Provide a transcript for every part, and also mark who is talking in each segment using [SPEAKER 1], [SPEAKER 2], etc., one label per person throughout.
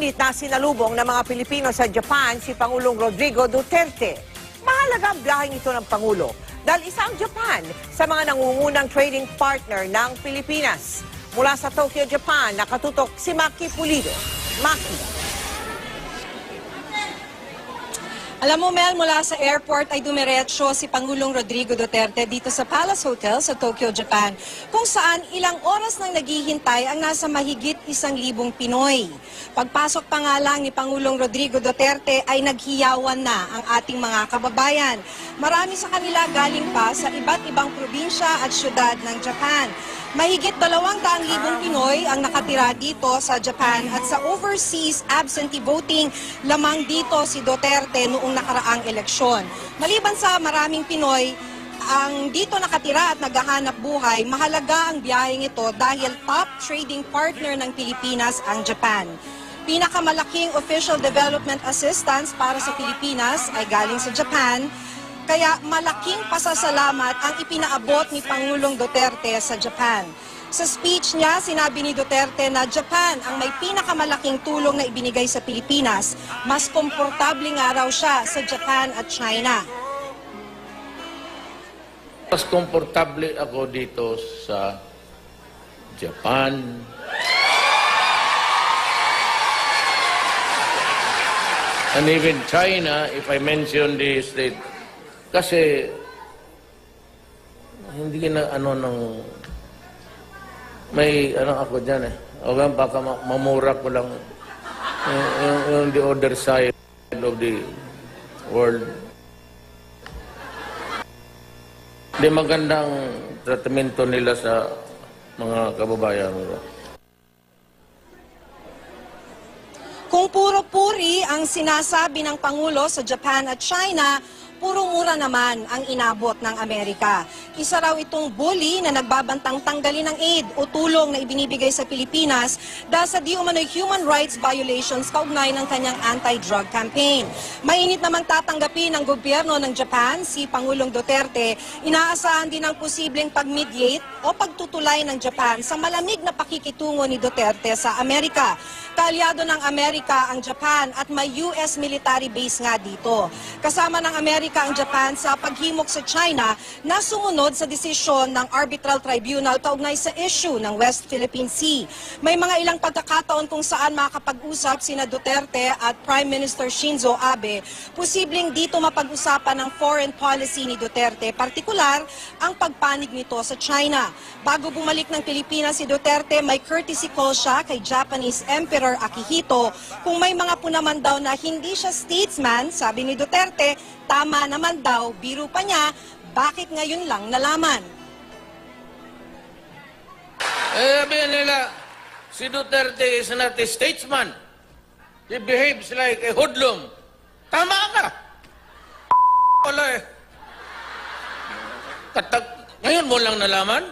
[SPEAKER 1] Mainit na sinalubong ng mga Pilipino sa Japan si Pangulong Rodrigo Duterte. Mahalaga ang biyaheng ito ng Pangulo dahil isa ang Japan sa mga nangungunang trading partner ng Pilipinas. Mula sa Tokyo, Japan, nakatutok si Maki Pulido. Maki.
[SPEAKER 2] Alam mo, Mel, mula sa airport ay dumiretso si Pangulong Rodrigo Duterte dito sa Palace Hotel sa Tokyo, Japan, kung saan ilang oras nang naghihintay ang nasa mahigit isang libong Pinoy. Pagpasok pa nga lang ni Pangulong Rodrigo Duterte ay naghiyawan na ang ating mga kababayan. Marami sa kanila galing pa sa iba't ibang probinsya at syudad ng Japan. Mahigit dalawang daang libong Pinoy ang nakatira dito sa Japan at sa overseas absentee voting lamang dito si Duterte noong nakaraang eleksyon. Maliban sa maraming Pinoy, ang dito nakatira at naghahanap buhay, mahalaga ang biyaheng ito dahil top trading partner ng Pilipinas ang Japan. Pinakamalaking official development assistance para sa Pilipinas ay galing sa Japan kaya malaking pasasalamat ang ipinaabot ni Pangulong Duterte sa Japan. Sa speech niya, sinabi ni Duterte na Japan ang may pinakamalaking tulong na ibinigay sa Pilipinas. Mas komportable nga raw siya sa Japan at China.
[SPEAKER 3] Mas komportable ako dito sa Japan. And even China, if I mention the state, kasi hindi na ano ng may ano ako dyan eh. O nga, baka ma- mamura ko lang yung, yung, yung the other side of the world. Hindi magandang tratamento nila sa mga kababayan ko.
[SPEAKER 2] Kung puro puri ang sinasabi ng Pangulo sa Japan at China, puro mura naman ang inabot ng Amerika. Isa raw itong bully na nagbabantang tanggalin ng aid o tulong na ibinibigay sa Pilipinas dahil sa di umano'y human rights violations kaugnay ng kanyang anti-drug campaign. Mainit namang tatanggapin ng gobyerno ng Japan si Pangulong Duterte. Inaasahan din ang posibleng pag-mediate o pagtutulay ng Japan sa malamig na pakikitungo ni Duterte sa Amerika. Kalyado ng Amerika ang Japan at may US military base nga dito. Kasama ng Amerika ang Japan sa paghimok sa China na sumunod sa desisyon ng Arbitral Tribunal kaugnay sa issue ng West Philippine Sea. May mga ilang pagkakataon kung saan makakapag-usap sina Duterte at Prime Minister Shinzo Abe. Posibleng dito mapag-usapan ng foreign policy ni Duterte, partikular ang pagpanig nito sa China. Bago bumalik ng Pilipinas si Duterte, may courtesy call siya kay Japanese Emperor Akihito. Kung may mga po naman daw na hindi siya statesman, sabi ni Duterte, tama naman daw, biro pa niya, bakit ngayon lang nalaman?
[SPEAKER 3] Eh, sabihin nila, si Duterte is not a statesman. He behaves like a hoodlum. Tama ka. Wala eh. Katag, ngayon mo lang nalaman?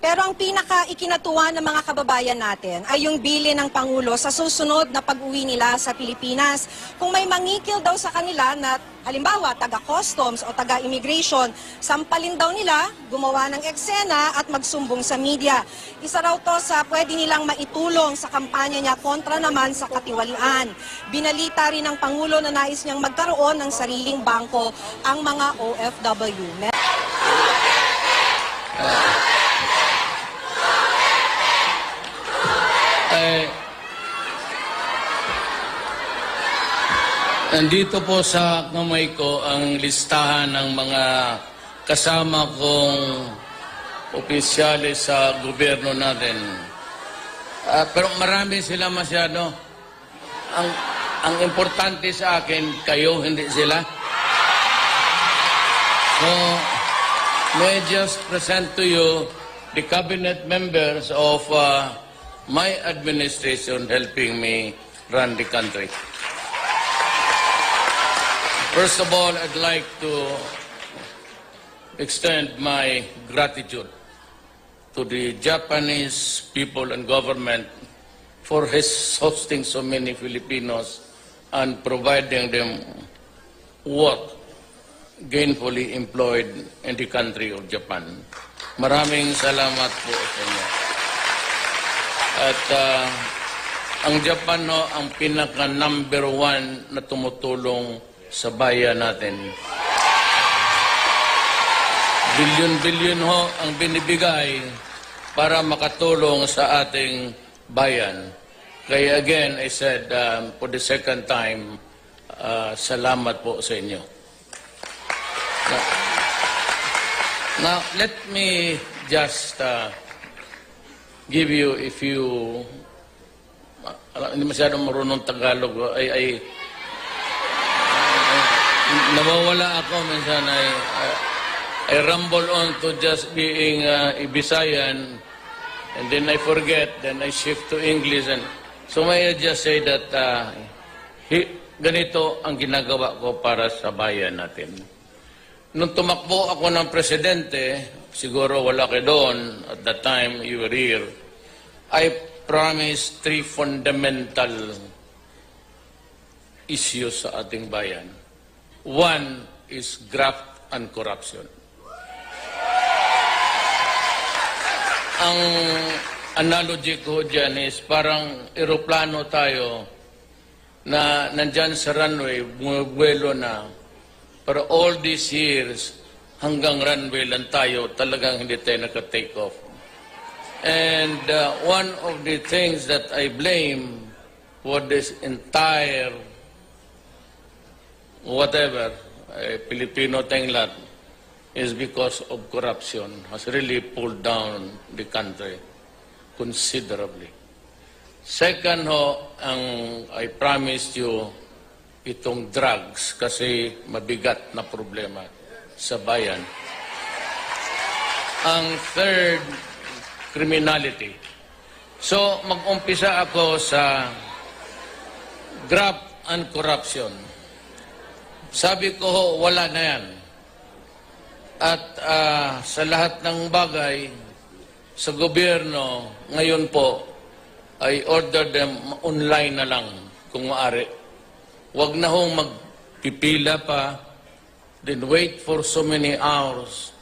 [SPEAKER 2] Pero ang pinaka ikinatuwa ng mga kababayan natin ay yung bili ng Pangulo sa susunod na pag-uwi nila sa Pilipinas. Kung may mangikil daw sa kanila na halimbawa taga-customs o taga-immigration, sampalin daw nila, gumawa ng eksena at magsumbong sa media. Isa raw to sa pwede nilang maitulong sa kampanya niya kontra naman sa katiwalian. Binalita rin ng Pangulo na nais niyang magkaroon ng sariling bangko ang mga OFW.
[SPEAKER 4] Eh, nandito po sa kamay ko ang listahan ng mga kasama kong opisyalis sa gobyerno natin. Ah, pero marami sila masyado. Ang, ang importante sa akin, kayo, hindi sila. So, may just present to you the cabinet members of uh, my administration helping me run the country. First of all, I'd like to extend my gratitude to the Japanese people and government for his hosting so many Filipinos and providing them work gainfully employed in the country of Japan. Maraming salamat po sa inyo. At ah, ang Japan no, ang pinaka number one na tumutulong sa bayan natin. Bilyon-bilyon ho ang binibigay para makatulong sa ating bayan. Kaya again, I said um, for the second time, uh, salamat po sa inyo. Now, now let me just uh, give you a few uh, hindi masyadong marunong Tagalog ay ay nawawala ako minsan. Ay uh, I rumble on to just being uh, a Bisayan and then I forget then I shift to English. And so may I just say that uh, hi- ganito ang ginagawa ko para sa bayan natin. Nung tumakbo ako ng presidente, siguro wala kayo doon, at that time you were here, I promised three fundamental issues sa ating bayan. One is graft and corruption. Ang analogy ko dyan is parang eroplano tayo na nandyan sa runway, bumubuelo na, pero all these years, hanggang runway lang tayo, talagang hindi tayo naka-take off. And uh, one of the things that I blame for this entire whatever, uh, Filipino tenglat, is because of corruption has really pulled down the country considerably. Second ho, ang I promised you, itong drugs kasi mabigat na problema sa bayan. Ang third, criminality. So, mag-umpisa ako sa graft and corruption. Sabi ko, ho, wala na yan. At ah, sa lahat ng bagay, sa gobyerno, ngayon po, I order them online na lang kung maaari. Huwag na hong magpipila pa, then wait for so many hours.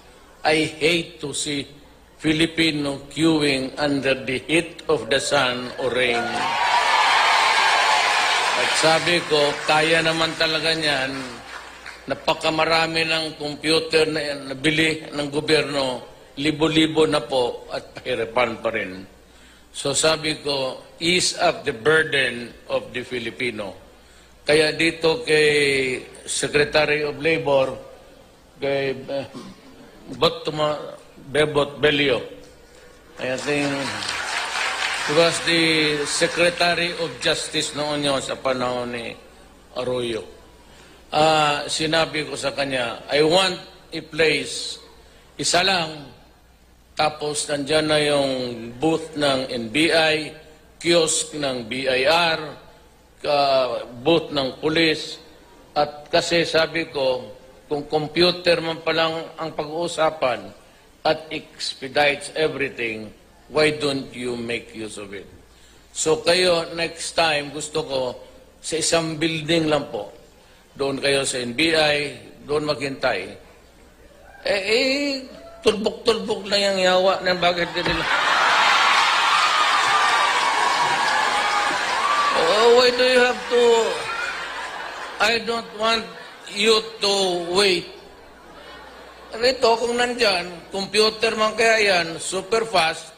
[SPEAKER 4] I hate to see Filipino queuing under the heat of the sun or rain. At sabi ko, kaya naman talaga niyan, napakamarami ng computer na nabili ng gobyerno, libo-libo na po at pahirapan pa rin. So sabi ko, ease up the burden of the Filipino. Kaya dito kay Secretary of Labor, kay uh, Botuma, Bebot Belio, I think was the Secretary of Justice noon yun sa panahon ni Arroyo. Ah, sinabi ko sa kanya, I want a place, isa lang, tapos nandyan na yung booth ng NBI, kiosk ng BIR, ka, booth ng pulis. At kasi sabi ko, kung computer man palang ang pag-uusapan at expedites everything, why don't you make use of it? So kayo, next time, gusto ko, sa isang building lang po, doon kayo sa NBI, doon maghintay. Eh, eh tulbok-tulbok lang yung yawa ng din nila. Oh, why do you have to... I don't want you to wait. Rito, kung nandyan, computer man kaya yan, super fast,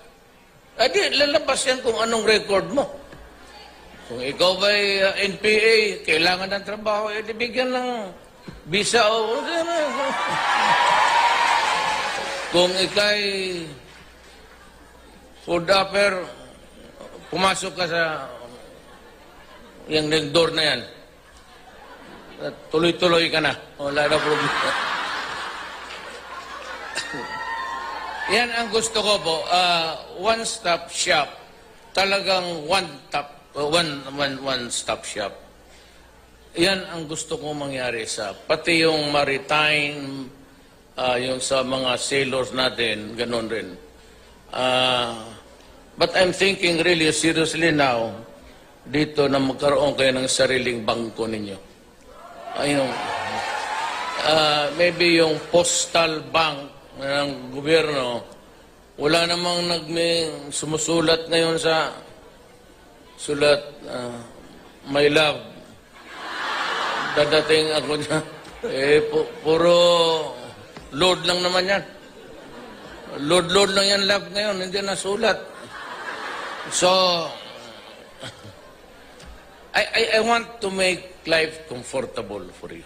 [SPEAKER 4] eh di, lalabas yan kung anong record mo. Kung ikaw ba'y uh, NPA, kailangan ng trabaho, eh di bigyan ng visa o... Kung ikay food upper, pumasok ka sa yung door na yan, tuloy-tuloy ka na. Wala na problema. Yan ang gusto ko po. Uh, one-stop shop. Talagang one-top, uh, one, one, one-stop shop. Yan ang gusto ko mangyari sa, pati yung maritime, ah, yung sa mga sailors natin, ganun rin. Ah, but I'm thinking really seriously now, dito na magkaroon kayo ng sariling bangko ninyo. Ayun. Ah, maybe yung postal bank ng gobyerno, Wala namang nagme sumusulat ngayon sa sulat, ah, my love. Dadating ako niya. Eh, pu- puro load lang naman yan. Load-load lang yan love ngayon, hindi na sulat. So, I, I, I want to make life comfortable for you.